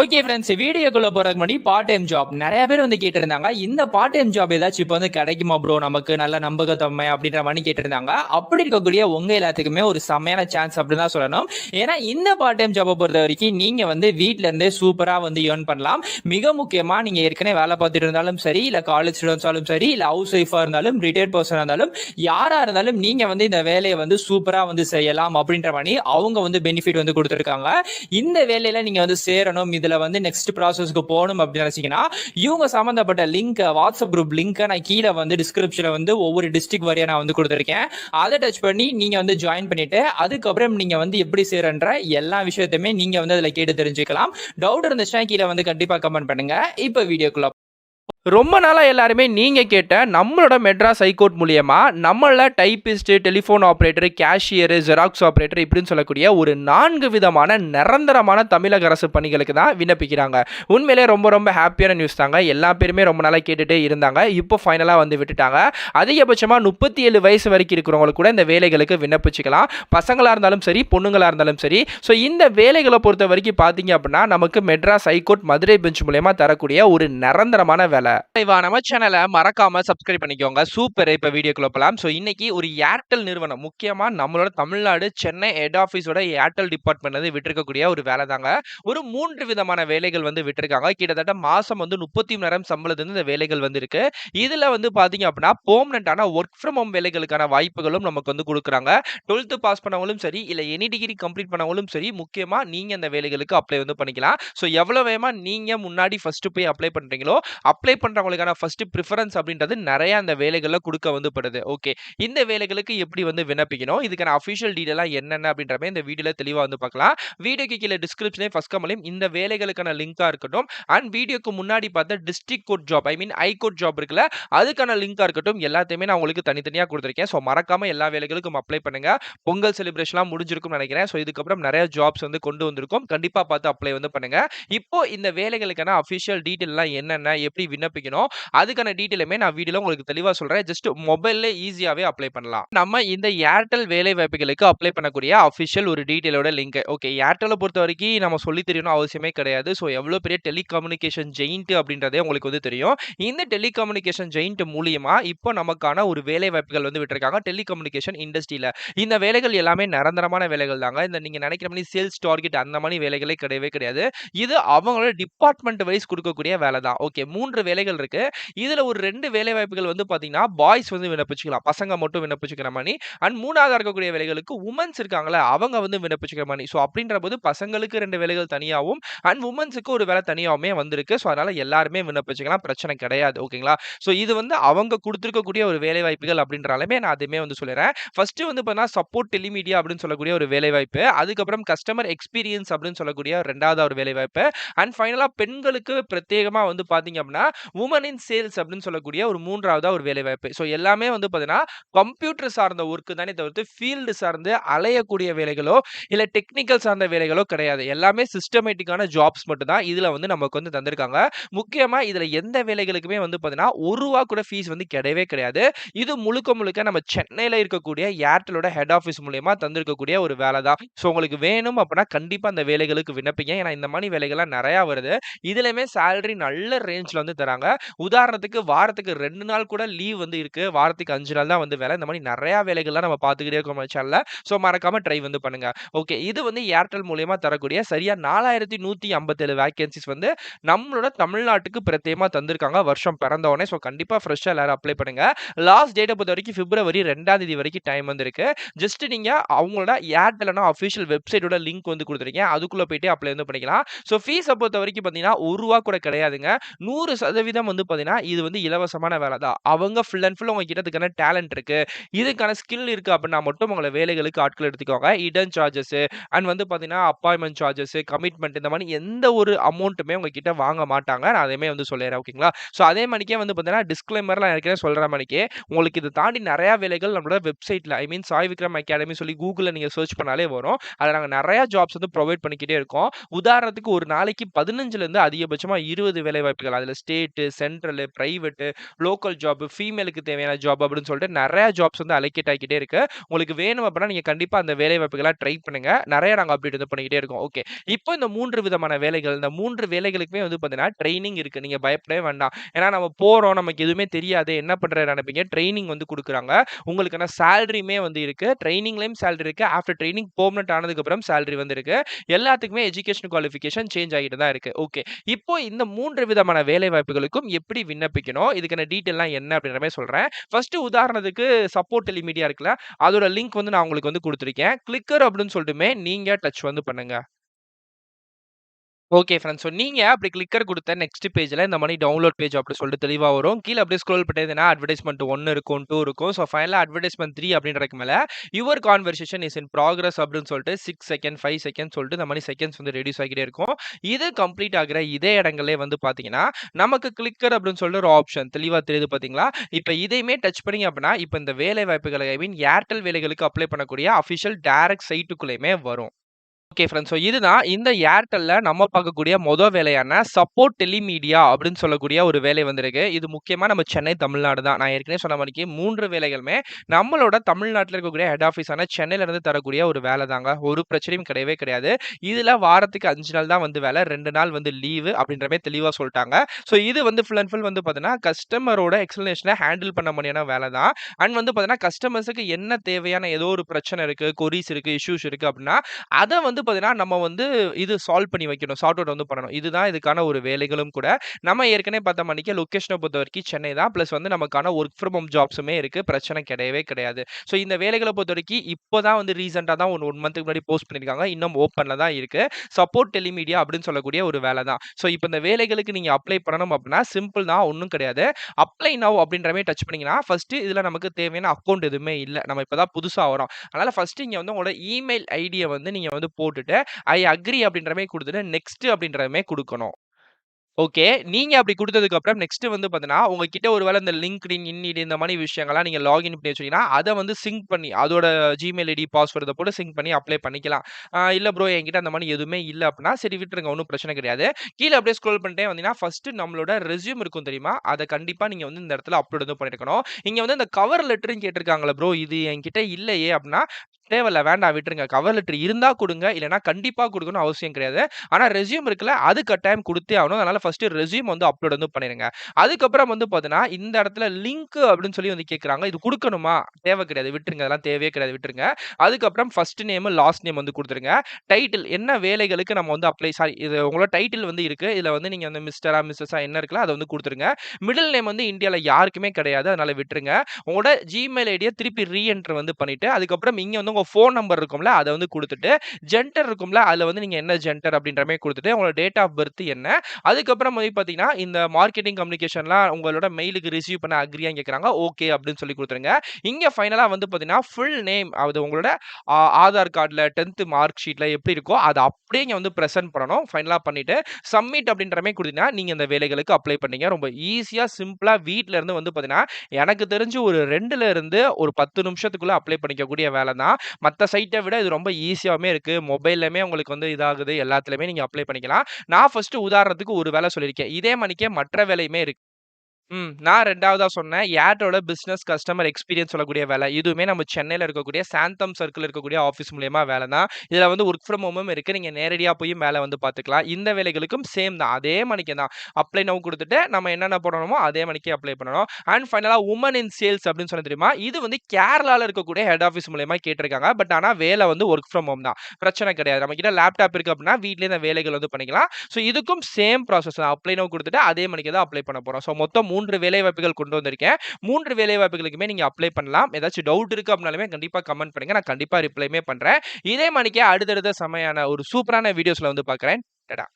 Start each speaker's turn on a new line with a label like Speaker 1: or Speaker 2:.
Speaker 1: Okay friends வீடியோக்குள்ள போறதுக்கு முன்னாடி பார்ட் டைம் ஜாப் நிறைய பேர் வந்து கேட்டிருந்தாங்க இந்த பார்ட் டைம் ஜாப் ஏதாச்சும் இப்போ வந்து கிடைக்குமா ப்ரோ நமக்கு நல்ல நம்பகத்தன்மை அப்படின்ற மாதிரி கேட்டிருந்தாங்க. அப்படி இருக்கக்கூடிய உங்க எல்லாத்துக்குமே ஒரு செம்மையான சான்ஸ் அப்படின்னு தான் சொல்லணும். ஏன்னா இந்த பார்ட் டைம் ஜாப்பை பொறுத்த வரைக்கும் நீங்க வந்து வீட்ல இருந்தே சூப்பரா வந்து ஏர்ன் பண்ணலாம். மிக முக்கியமா நீங்க ஏற்கனவே வேலை பார்த்துட்டு இருந்தாலும் சரி இல்ல காலேஜ் ஸ்டூடெண்ட்ஸாலும் சரி இல்ல ஹவுஸ் ஒய்ஃபா இருந்தாலும் ரிட்டையர்ட் பர்சனா இருந்தாலும் யாரா இருந்தாலும் நீங்க வந்து இந்த வேலையை வந்து சூப்பரா வந்து செய்யலாம் அப்படின்ற மாதிரி அவங்க வந்து பெனிஃபிட் வந்து கொடுத்துருக்காங்க. இந்த வேலையில நீங்க வந்து சேரணும் இதுல வந்து நெக்ஸ்ட் ப்ராசஸ்க்கு போகணும் அப்படின்னு நினைச்சீங்கன்னா இவங்க சம்பந்தப்பட்ட லிங்க் வாட்ஸ்அப் குரூப் லிங்க்கை நான் கீழே வந்து டிஸ்கிரிப்ஷன்ல வந்து ஒவ்வொரு டிஸ்ட்ரிக்ட் வரையா நான் வந்து கொடுத்துருக்கேன். அதை டச் பண்ணி நீங்க வந்து ஜாயின் பண்ணிட்டு அதுக்கப்புறம் நீங்க வந்து எப்படி சேரன்ற எல்லா விஷயத்தையுமே நீங்க வந்து அதுல கேட்டு தெரிஞ்சுக்கலாம். டவுட் இருந்துச்சுன்னா கீழே வந்து கண்டிப்பா கமெண்ட் பண்ணுங்க. இப்போ வீடியோக்குள்ள
Speaker 2: ரொம்ப நாளாக எல்லாருமே நீங்கள் கேட்ட நம்மளோட மெட்ராஸ் ஹைகோர்ட் மூலியமாக நம்மள typist telephone operator cashier Xerox operator இப்படின்னு சொல்லக்கூடிய ஒரு நான்கு விதமான நிரந்தரமான தமிழக அரசு பணிகளுக்கு தான் விண்ணப்பிக்கிறாங்க. உண்மையிலே ரொம்ப ரொம்ப ஹாப்பியான நியூஸ் தாங்க. எல்லா பேருமே ரொம்ப நாளாக கேட்டுகிட்டே இருந்தாங்க. இப்போ ஃபைனலாக வந்து விட்டுட்டாங்க. அதிகபட்சமாக முப்பத்தி ஏழு வயசு வரைக்கும் இருக்கிறவங்களுக்கு கூட இந்த வேலைகளுக்கு விண்ணப்பிச்சுக்கலாம். பசங்களாக இருந்தாலும் சரி பொண்ணுங்களாக இருந்தாலும் சரி. ஸோ இந்த வேலைகளை பொறுத்த வரைக்கும் பார்த்தீங்க அப்படின்னா நமக்கு மெட்ராஸ் ஹைகோர்ட் மதுரை பெஞ்ச் மூலயமா தரக்கூடிய ஒரு நிரந்தரமான வேலை. இவா நம்ம சேனலை மறக்காம சப்ஸ்கிரைப் பண்ணிக்கோங்க. சூப்பர் இப்போ வீடியோக்குள்ள போலாம். ஸோ இன்னைக்கு ஒரு ஏர்டெல் நிறுவனம் முக்கியமாக நம்மளோட தமிழ்நாடு சென்னை ஹெட் ஆஃபீஸோட ஏர்டெல் டிபார்ட்மெண்ட் வந்து விட்டுருக்கக்கூடிய ஒரு வேலை தாங்க. ஒரு மூன்று விதமான வேலைகள் வந்து விட்டுருக்காங்க. கிட்டத்தட்ட மாசம் வந்து முப்பத்தி மூணாயிரம் சம்பளத்துலேருந்து இந்த வேலைகள் வந்து இருக்கு இதுல வந்து பாத்தீங்க அப்படின்னா பெர்மனண்டான ஒர்க் ஃப்ரம் ஹோம் வேலைகளுக்கான வாய்ப்புகளும் நமக்கு வந்து கொடுக்குறாங்க. டுவெல்த்து பாஸ் பண்ணவங்களும் சரி இல்லை எனி டிகிரி கம்ப்ளீட் பண்ணவங்களும் சரி முக்கியமா நீங்க அந்த வேலைகளுக்கு அப்ளை வந்து பண்ணிக்கலாம். ஸோ எவ்வளவு வேகமா நீங்க முன்னாடி ஃபர்ஸ்ட் போய் அப்ளை பண்றீங்களோ அப்ளை பண்ணுறவங்களுக்கான ஃபஸ்ட்டு ப்ரிஃபரன்ஸ் அப்படின்றது நிறையா அந்த வேலைகளில் கொடுக்க வந்துப்படுது ஓகே இந்த வேலைகளுக்கு எப்படி வந்து விண்ணப்பிக்கணும்? இதுக்கான அஃபிஷியல் டீட்டெயிலாக என்னென்ன அப்படின்ற மாதிரி இந்த வீடியோவில் தெளிவாக வந்து பார்க்கலாம். வீடியோக்கு கீழே டிஸ்கிரிப்ஷனே ஃபஸ்ட் கமலையும் இந்த வேலைகளுக்கான லிங்காக இருக்கட்டும். அண்ட் வீடியோக்கு முன்னாடி பார்த்த district court job I mean high court job இருக்குல்ல அதுக்கான லிங்காக இருக்கட்டும். எல்லாத்தையுமே நான் உங்களுக்கு தனித்தனியாக கொடுத்துருக்கேன். ஸோ மறக்காமல் எல்லா வேலைகளுக்கும் அப்ளை பண்ணுங்கள் பொங்கல் செலிப்ரேஷன்லாம் முடிஞ்சிருக்கும்னு நினைக்கிறேன். ஸோ இதுக்கப்புறம் நிறைய ஜாப்ஸ் வந்து கொண்டு வந்திருக்கும். கண்டிப்பாக பார்த்து அப்ளை வந்து பண்ணுங்கள் இப்போ இந்த வேலைகளுக்கான அஃபிஷியல் டீட்டெயிலாம் என்னென்ன எப்படி விண்ணப்பிக்கணும் அதுக்கான டீட்டெயிலுமே நான் வீடியோல உங்களுக்கு தெளிவாக சொல்றேன். ஜஸ்ட் மொபைல்ல ஈஸியாகவே அப்ளை பண்ணலாம். நம்ம இந்த ஏர்டெல் வேலை வாய்ப்புகளுக்கு அப்ளை பண்ணக்கூடிய அஃபிஷியல் ஒரு டீட்டெயிலோட லிங்க். ஓகே ஏர்டெலை பொறுத்த வரைக்கும் நம்ம சொல்லி தெரியணும் அவசியமே கிடையாது. ஸோ எவ்வளோ பெரிய டெலிகம்யூனிகேஷன் ஜெயிண்ட் அப்படின்றதே உங்களுக்கு வந்து தெரியும். இந்த டெலிகம்யூனிகேஷன் ஜெயிண்ட் மூலியமா இப்போ நமக்கான ஒரு வேலை வாய்ப்புகள் வந்து விட்டுருக்காங்க. டெலிகம்யூனிகேஷன் இண்டஸ்ட்ரியில. இந்த வேலைகள் எல்லாமே நிரந்தரமான வேலைகள் தாங்க. இந்த நீங்க நினைக்கிற மாதிரி சேல்ஸ் டார்கெட் அந்த மாதிரி வேலைகளே கிடையவே கிடையாது. இது அவங்களோட டிபார்ட்மெண்ட் வைஸ் கொடுக்கக்கூடிய வேலை தான். ஓகே மூன்று வேலை வேலைகள் இருக்கு. இதுல ஒரு ரெண்டு வேலை வாய்ப்புகள் வந்து பாத்தீங்கன்னா பாய்ஸ் வந்து விண்ணப்பிச்சுக்கலாம். பசங்க மட்டும் விண்ணப்பிச்சுக்கிற மாதிரி. அண்ட் மூணாவதாக இருக்கக்கூடிய வேலைகளுக்கு உமன்ஸ் இருக்காங்களே அவங்க வந்து விண்ணப்பிச்சுக்கிற மாதிரி. ஸோ அப்படின்ற போது பசங்களுக்கு ரெண்டு வேலைகள் தனியாகவும் அண்ட் உமன்ஸுக்கு ஒரு வேலை தனியாகவுமே வந்திருக்கு. ஸோ அதனால எல்லாருமே விண்ணப்பிச்சுக்கலாம். பிரச்சனை கிடையாது. ஓகேங்களா? ஸோ இது வந்து அவங்க கொடுத்துருக்கக்கூடிய ஒரு வேலை வாய்ப்புகள் அப்படின்றாலுமே நான் அதுவுமே வந்து சொல்லிடுறேன் ஃபர்ஸ்ட் வந்து பார்த்தீங்கன்னா சப்போர்ட் டெலிமீடியா அப்படின்னு சொல்லக்கூடிய ஒரு வேலை வாய்ப்பு அதுக்கப்புறம் கஸ்டமர் எக்ஸ்பீரியன்ஸ் அப்படின்னு சொல்லக்கூடிய ரெண்டாவது ஒரு வேலை வாய்ப்பு அண்ட் ஃபைனலாக பெண்களுக்கு பிரத்யேகமாக வந்து பார்த்தீங்க அப்படின்னா உமன் இன் சேல்ஸ் அப்படின்னு சொல்லக்கூடிய ஒரு மூன்றாவதா ஒரு வேலை வாய்ப்பு ஸோ எல்லாமே வந்து பார்த்தீங்கன்னா கம்ப்யூட்டர் சார்ந்த ஒர்க்கு தானே தவிர்த்து ஃபீல்டு சார்ந்து அலையக்கூடிய வேலைகளோ இல்லை டெக்னிக்கல் சார்ந்த வேலைகளோ கிடையாது. எல்லாமே சிஸ்டமேட்டிக்கான ஜாப்ஸ் மட்டும்தான் இதில் வந்து நமக்கு வந்து தந்திருக்காங்க. முக்கியமாக இதில் எந்த வேலைகளுக்குமே வந்து பார்த்தீங்கன்னா ஒரு ரூபா கூட ஃபீஸ் வந்து கிடையவே கிடையாது. இது முழுக்க முழுக்க நம்ம சென்னையில் இருக்கக்கூடிய ஏர்டெலோட ஹெட் ஆஃபீஸ் மூலயமா தந்திருக்கக்கூடிய ஒரு வேலை தான். ஸோ உங்களுக்கு வேணும் அப்படின்னா கண்டிப்பாக அந்த வேலைகளுக்கு விண்ணப்பிங்க. ஏன்னா இந்த மாதிரி வேலைகள்லாம் நிறையா வருது. இதுலையுமே சேலரி நல்ல ரேஞ்சில் வந்து தராங்க. உதாரணத்துக்கு வாரத்துக்கு ரெண்டு நாள் கூட லீவ் வந்து இருக்கு. வாரத்துக்கு அஞ்சு நாள் தான் வந்து வேலை. இந்த மாதிரி நிறையா வேலைகள்லாம் நம்ம பார்த்துக்கிட்டே இருக்கோம் சேனலில் ஸோ மறக்காம ட்ரை வந்து பண்ணுங்க. ஓகே இது வந்து ஏர்டெல் மூலியமா தரக்கூடிய சரியா நாலாயிரத்தி நூற்றி ஐம்பத்தேழு வேகன்சிஸ் வந்து நம்மளோட தமிழ்நாட்டுக்கு பிரத்யேகமாக தந்திருக்காங்க வருஷம் பிறந்தவொடனே ஸோ கண்டிப்பாக ஃப்ரெஷ்ஷாக எல்லாரும் அப்ளை பண்ணுங்க. லாஸ்ட் டேட்டை பொறுத்த வரைக்கும் பிப்ரவரி ரெண்டாம் தேதி வரைக்கும் டைம் வந்திருக்கு ஜஸ்ட் நீங்கள் அவங்களோட ஏர்டெல்னா அஃபிஷியல் வெப்சைட்டோட லிங்க் வந்து கொடுத்துருக்கீங்க. அதுக்குள்ளே போயிட்டு அப்ளை வந்து பண்ணிக்கலாம். ஸோ ஃபீஸை பொறுத்த வரைக்கும் பார்த்தீங்கன்னா ஒரு ரூபா கூட கிடையாதுங்க. நூறு சதவீதம் வந்து பார்த்தீங்கன்னா இது வந்து இலவசமான வேலை தான். அவங்க ஃபுல் அண்ட் ஃபுல் உங்ககிட்ட இதுக்கான டேலண்ட் இருக்கு. இதுக்கான ஸ்கில் இருக்கு அப்படின்னா மட்டும் உங்களை வேலைகளுக்கு ஆட்கள் எடுத்துக்கோங்க. இடன் சார்ஜஸ் அண்ட் வந்து பார்த்தீங்கன்னா அப்பாயின்மெண்ட் சார்ஜஸ் கமிட்மெண்ட் இந்த மாதிரி எந்த ஒரு அமௌண்ட்டுமே உங்ககிட்ட வாங்க மாட்டாங்க. நான் அதையுமே வந்து சொல்லிடுறேன் ஓகேங்களா ஸோ அதே மணிக்கே வந்து பார்த்தீங்கன்னா டிஸ்க்ளைமர்லாம் ஏற்கனவே சொல்கிற மணிக்கே உங்களுக்கு இது தாண்டி நிறையா வேலைகள் நம்மளோட வெப்சைட்டில் I mean Sai Vikram academy சொல்லி கூகுளில் நீங்கள் சர்ச் பண்ணாலே வரும். அதில் நாங்கள் நிறையா ஜாப்ஸ் வந்து ப்ரொவைட் பண்ணிக்கிட்டே இருக்கோம். உதாரணத்துக்கு ஒரு நாளைக்கு பதினஞ்சுலேருந்து அதிகபட்சமாக இருபது வேலை வாய்ப்புகள் அதில் state state, central, private local job, ஃபீமேலுக்கு தேவையான ஜாப் அப்படின்னு சொல்லிட்டு நிறையா ஜாப்ஸ் வந்து அலோகேட் ஆகிக்கிட்டே இருக்கு. உங்களுக்கு வேணும் அப்படின்னா நீங்கள் கண்டிப்பாக அந்த வேலை வாய்ப்புகளாக ட்ரை பண்ணுங்க. நிறைய நாங்கள் அப்டேட் வந்து பண்ணிக்கிட்டே இருக்கோம். ஓகே. இப்போ இந்த மூன்று விதமான வேலைகள், இந்த மூன்று வேலைகளுக்குமே வந்து பார்த்தீங்கன்னா, ட்ரைனிங் இருக்கு. நீங்கள் பயப்படவே வேண்டாம். ஏன்னா நம்ம போகிறோம் நமக்கு எதுவுமே தெரியாது. என்ன பண்ணுற நினைப்பீங்க ட்ரைனிங் வந்து கொடுக்குறாங்க உங்களுக்கான சேலரியுமே வந்து இருக்கு. ட்ரைனிங்லேயும் சேலரி இருக்கு. ஆஃப்டர் ட்ரைனிங் பெர்மனன்ட் ஆனதுக்கப்புறம் சேலரி வந்து இருக்கு. எல்லாத்துக்குமே எஜுகேஷன் குவாலிஃபிகேஷன் சேஞ்ச் ஆகிட்டு தான் இருக்கு. ஓகே. இப்போ இந்த மூன்று விதமான வேலை வாய்ப்புகளுக்கும் எப்படி விண்ணப்பிக்கணும்? இதுக்கான டீட்டெயிலாம் என்ன அப்படின்ற மாதிரி சொல்றேன். ஃபர்ஸ்ட் உதாரணத்துக்கு சப்போர்ட் டெலிமீடியா இருக்குல்ல, அதோட லிங்க் வந்து நான் உங்களுக்கு வந்து கொடுத்துருக்கேன் கிளிக்கர் அப்படின்னு சொல்லிட்டுமே நீங்க டச் வந்து பண்ணுங்க. ஓகே ஃப்ரெண்ட்ஸ் ஸோ நீங்கள் அப்படி கிளிக்கர் கொடுத்த நெக்ஸ்ட் பேஜில் இந்த மாதிரி டவுன்லோட் பேஜ் அப்படி சொல்லிட்டு தெளிவாக வரும். கீழே அப்படியே ஸ்க்ரோல் பண்ணிட்டீங்கன்னா அட்வர்டைஸ்மென்ட் 1 இருக்கும், டூ இருக்கும். ஸோ ஃபைனலாக அட்வர்டைஸ்மெண்ட் த்ரீ அப்படின்றக்கு மேலே your conversation is in progress அப்படின்னு சொல்லிட்டு சிக்ஸ் செகண்ட், ஃபைவ் செகண்ட் சொல்லிட்டு இந்த மாதிரி செகண்ட்ஸ் வந்து ரெடியூஸ் ஆகிட்டே இருக்கும். இது கம்ப்ளீட் ஆகிற இதே இடங்களே வந்து பார்த்தீங்கன்னா, நமக்கு கிளிக்கர் அப்படின்னு சொல்லிட்டு ஒரு ஆப்ஷன் தெளிவாக தெரியுது பார்த்தீங்களா? இப்போ இதையுமே டச் பண்ணீங்க அப்படின்னா, இப்போ இந்த வேலை வாய்ப்புகளை ஐ மீன் ஏர்டெல் வேலைகளுக்கு அப்ளை பண்ணக்கூடிய அஃபிஷியல் டேரக்ட் சைட்டுக்குள்ளேயுமே வரும். ஓகே ஃப்ரெண்ட்ஸ் ஸோ இதுதான் இந்த ஏர்டெல்ல நம்ம பார்க்கக்கூடிய மொதல் வேலையான சப்போர்ட் டெலிமீடியா அப்படின்னு சொல்லக்கூடிய ஒரு வேலை வந்திருக்கு. இது முக்கியமாக நம்ம சென்னை, தமிழ்நாடு தான். நான் ஏற்கனவே சொன்ன மாரிக்கு 3 வேலைகளுமே நம்மளோட தமிழ்நாட்டில் இருக்கக்கூடிய ஹெட் ஆஃபீஸான சென்னையிலேருந்து தரக்கூடிய ஒரு வேலை தாங்க. ஒரு பிரச்சனையும் கிடையவே கிடையாது. இதில் வாரத்துக்கு அஞ்சு நாள் தான் வந்து வேலை. ரெண்டு நாள் வந்து லீவு அப்படின்ற தெளிவாக சொல்லிட்டாங்க ஸோ இது வந்து ஃபுல் அண்ட் ஃபுல் வந்து பார்த்தீங்கன்னா, கஸ்டமரோட எக்ஸ்ப்ளனேஷன ஹேண்டில் பண்ண முடியான வேலை தான். அண்ட் வந்து பார்த்தீங்கன்னா, கஸ்டமர்ஸுக்கு என்ன தேவையான ஏதோ ஒரு பிரச்சனை இருக்குது கொரிஸ் இருக்குது இஷ்யூஸ் இருக்குது அப்படின்னா, அதை வந்து பார்த்தீங்கன்னா, நம்ம வந்து இது சால்வ் பண்ணி வைக்கணும். சார்ட் அவுட் வந்து பண்ணணும். இதுதான் இதுக்கான ஒரு வேலைகளும் கூட. நம்ம ஏற்கனவே பார்த்த லொக்கேஷனை பொறுத்த வரைக்கும் சென்னை தான். ப்ளஸ் வந்து நமக்கான ஒர்க் ஃப்ரம் ஹோம் ஜாப்ஸுமே இருக்குது பிரச்சனை கிடையவே கிடையாது. ஸோ இந்த வேலைகளை பொறுத்த வரைக்கும் இப்போ தான் வந்து ரீசெண்டாக தான் ஒன் ஒன் மந்த்க்கு முன்னாடி போஸ்ட் பண்ணியிருக்காங்க. இன்னும் ஓப்பனில் தான் இருக்குது சப்போர்ட் டெலிமீடியா அப்படின்னு சொல்லக்கூடிய ஒரு வேலை தான். ஸோ இப்போ இந்த வேலைகளுக்கு நீங்கள் அப்ளை பண்ணணும் அப்படின்னா, சிம்பிள் தான். ஒன்றும் கிடையாது. அப்ளை நவ் அப்படின்ற மாதிரி டச் பண்ணிங்கன்னா ஃபஸ்ட்டு இதில் நமக்கு தேவையான அக்கௌண்ட் எதுவுமே இல்லை நம்ம இப்போ தான் புதுசாக வரோம். அதனால் ஃபஸ்ட்டு இங்கே வந்து உங்களோட இமெயில் ஐடியை வந்து நீங்கள் வந்து போட்டுட்டு, ஐ அக்ரி அப்படின்ற மாரி நெக்ஸ்ட் அப்படின்ற கொடுக்கணும். ஓகே. நீங்க அப்படி குடுத்ததுக்கு அப்புறம் நெக்ஸ்ட் வந்து பார்த்தீங்கன்னா, உங்ககிட்ட ஒரு வேள இந்த லிங்க்டின், இன்னிடு இந்த மாரி விஷயங்கள்லாம் நீங்க லாகின் பண்ணி வச்சீங்கன்னா, அத வந்து சிங்க் பண்ணி அதோட ஜிமெயில் ஐடி, பாஸ்வேர்ட் போட்டு சிங்க் பண்ணி அப்ளை பண்ணிக்கலாம். ஆ இல்ல ப்ரோ என்கிட்ட அந்த மாரி எதுவுமே இல்ல அப்படின்னா, சரி விட்டுருங்க. ஒண்ணும் பிரச்சனை கிடையாது. கீழ அப்படியே ஸ்க்ரோல் பண்ணிட்டே வந்தீங்கன்னா, ஃபர்ஸ்ட் நம்மளோட ரெஸ்யூம் இருக்கும் தெரியுமா? அத கண்டிப்பா நீங்க வந்து இந்த இடத்துல அப்லோட் வந்து பண்ணியிருக்கணும். இங்க வந்து இந்த கவர் லெட்டர்ன்னு கேட்டிருக்காங்கல்ல ப்ரோ, இது என்கிட்ட இல்லையே அப்படின்னா, தேவையில்ல வேண்டாம் விட்டுருங்க. கவர் லெட்டர் இருந்தா குடுங்க. இல்லன்னா கண்டிப்பா குடுக்கணும்னு அவசியம் கிடையாது. ஆனா ரெஸ்யூம் இருக்குல்ல, அது கட்டாயம் குடுத்தே ஆகணும். அதனால ஃபர்ஸ்ட் ரெஸ்யூம் வந்து அப்லோட் வந்து பண்ணிருங்க. அதுக்கப்புறம் வந்து பார்த்தீங்கன்னா, இந்த இடத்துல லிங்க் அப்படின்னு சொல்லி வந்து கேட்குறாங்க இது கொடுக்கணுமா தேவை கிடையாது. விட்டுருங்க. அதெல்லாம் தேவையே கிடையாது. விட்டுருங்க. அதுக்கப்புறம் ஃபர்ஸ்ட் நேம், லாஸ்ட் நேம் வந்து கொடுத்துருங்க டைட்டில் என்ன வேலைகளுக்கு நம்ம வந்து அப்ளை சாரி இது உங்களோட டைட்டில் வந்து இருக்கு. இதில் வந்து நீங்கள் வந்து மிஸ்டரா, மிஸ்ஸஸா என்ன இருக்குல்ல, அதை வந்து கொடுத்துருங்க மிடில் நேம் வந்து இந்தியாவில் யாருக்குமே கிடையாது. அதனால விட்டுருங்க. உங்களோட ஜிமெயில் ஐடியை திருப்பி ரீஎன்ட்ரு வந்து பண்ணிட்டு, அதுக்கப்புறம் இங்கே வந்து உங்கள் ஃபோன் நம்பர் இருக்கும்ல, அதை வந்து கொடுத்துட்டு ஜென்டர் இருக்கும்ல, அதில் வந்து நீங்கள் என்ன ஜென்டர் அப்படின்ற மாதிரி கொடுத்துட்டு உங்களோட டேட் ஆஃப் பர்த் என்ன, அதுக்கப்புறம் வந்து பார்த்தீங்கன்னா, இந்த மார்க்கெட்டிங் கம்யூனிகேஷன்லாம் உங்களோட மெயிலுக்கு ரிசீவ் பண்ண அக்ரியான்னு கேட்குறாங்க ஓகே அப்படின்னு சொல்லி கொடுத்துருங்க இங்கே ஃபைனலாக வந்து பார்த்தீங்கன்னா, ஃபுல் நேம் அது உங்களோட ஆ ஆதார் கார்டில் டென்த்து மார்க் ஷீட்டில் எப்படி இருக்கோ, அதை அப்படியே இங்கே வந்து ப்ரெசென்ட் பண்ணணும். ஃபைனலாக பண்ணிவிட்டு சப்மிட் அப்படின்ற மாதிரி கொடுத்தீங்கன்னா நீங்கள் இந்த வேலைகளுக்கு அப்ளை பண்ணீங்க. ரொம்ப ஈஸியாக சிம்பிளாக வீட்டிலேருந்து இருந்து வந்து பார்த்தீங்கன்னா, எனக்கு தெரிஞ்சு ஒரு 2ல இருந்து ஒரு பத்து நிமிஷத்துக்குள்ளே அப்ளை பண்ணிக்கக்கூடிய வேலை தான். மற்ற சைட்டை விட இது ரொம்ப ஈஸியாகவுமே இருக்குது மொபைல்லையுமே உங்களுக்கு வந்து இதாகுது. எல்லாத்துலேயுமே நீங்கள் அப்ளை பண்ணிக்கலாம். நான் ஃபஸ்ட்டு உதாரணத்துக்கு ஒரு வேலை சொல்லியிருக்கேன். இதே மணிக்கே மற்ற வேலையுமே இருக்கு. ம். நான் 2வதா சொன்னேன். ஏர்டோட பிசினஸ் கஸ்டமர் எக்ஸ்பீரியன்ஸ் சொல்லக்கூடிய வேலை. இதுவுமே நம்ம சென்னையில இருக்கக்கூடிய சாந்தம் சர்க்கிள்ல இருக்கக்கூடிய ஆஃபீஸ் மூலியமா வேலை தான். இதுல வந்து வொர்க் ஃப்ரம் ஹோமும் இருக்கு. நீங்க நேரடியா போயும் வேலை வந்து பார்த்துக்கலாம். இந்த வேலைகளுக்கும் சேம் தான். அதே மணிக்கு தான். அப்ளை நவ் குடுத்துட்டு, நம்ம என்னென்ன பண்ணணுமோ அதே மணிக்கு அப்ளை பண்ணணும். அண்ட் ஃபைனலா வுமன் இன் சேல்ஸ் அப்படின்னு சொன்னேன் தெரியுமா? இது வந்து கேரளால இருக்கக்கூடிய ஹெட் ஆஃபீஸ் மூலியமா கேட்டிருக்காங்க. பட் ஆனா வேலை வந்து வொர்க் ஃப்ரம் ஹோம் தான். பிரச்சனை கிடையாது. நம்மகிட்ட லேப்டாப் இருக்கு அப்படின்னா, வீட்லயே இந்த வேலைகள் வந்து பண்ணிக்கலாம். ஸோ இதுக்கும் சேம் ப்ராசஸ் தான். அப்ளை நவ் குடுத்துட்டு, அதே மணிக்கு தான் அப்ளை பண்ண போறோம். ஸோ மொத்தம் 3 வேலைவாய்ப்புகள் கொண்டு வந்திருக்கேன். மூன்று வேலைவாய்ப்புகளுக்குமே நீங்க அப்ளை பண்ணலாம். ஏதாச்சும் டவுட் இருக்கு அப்படின்னாலுமே கண்டிப்பாக கமெண்ட் பண்ணுங்கள் நான் கண்டிப்பாக ரிப்ளைமே பண்றேன். இதே மணிக்கே அடுத்தடுத்த செமையான ஒரு சூப்பரான வீடியோஸ்ல வந்து பார்க்குறேன். டடா!